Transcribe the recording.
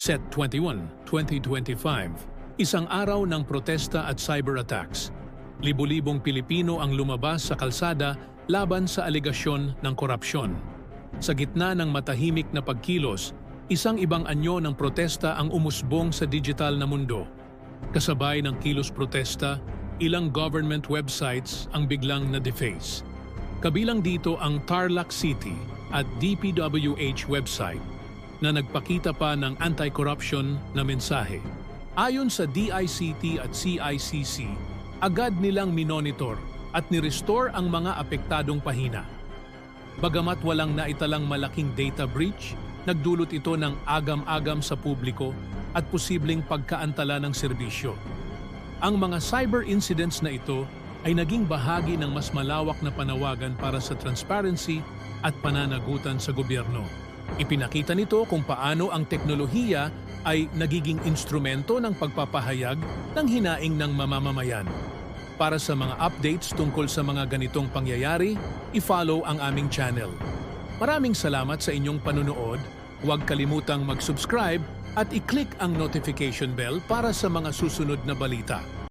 Set 21, 2025, isang araw ng protesta at cyber attacks. Libo-libong Pilipino ang lumabas sa kalsada laban sa alegasyon ng korupsyon. Sa gitna ng matahimik na pagkilos, isang ibang anyo ng protesta ang umusbong sa digital na mundo. Kasabay ng kilos protesta, ilang government websites ang biglang na-deface. Kabilang dito ang Tarlac City at DPWH website na nagpakita pa ng anti-corruption na mensahe. Ayon sa DICT at CICC, agad nilang minonitor at nirestore ang mga apektadong pahina. Bagamat walang naitalang malaking data breach, nagdulot ito ng agam-agam sa publiko at posibleng pagkaantala ng serbisyo. Ang mga cyber incidents na ito ay naging bahagi ng mas malawak na panawagan para sa transparency at pananagutan sa gobyerno. Ipinakita nito kung paano ang teknolohiya ay nagiging instrumento ng pagpapahayag ng hinaing ng mamamamayan. Para sa mga updates tungkol sa mga ganitong pangyayari, i-follow ang aming channel. Maraming salamat sa inyong panunood. Huwag kalimutang mag-subscribe at i-click ang notification bell para sa mga susunod na balita.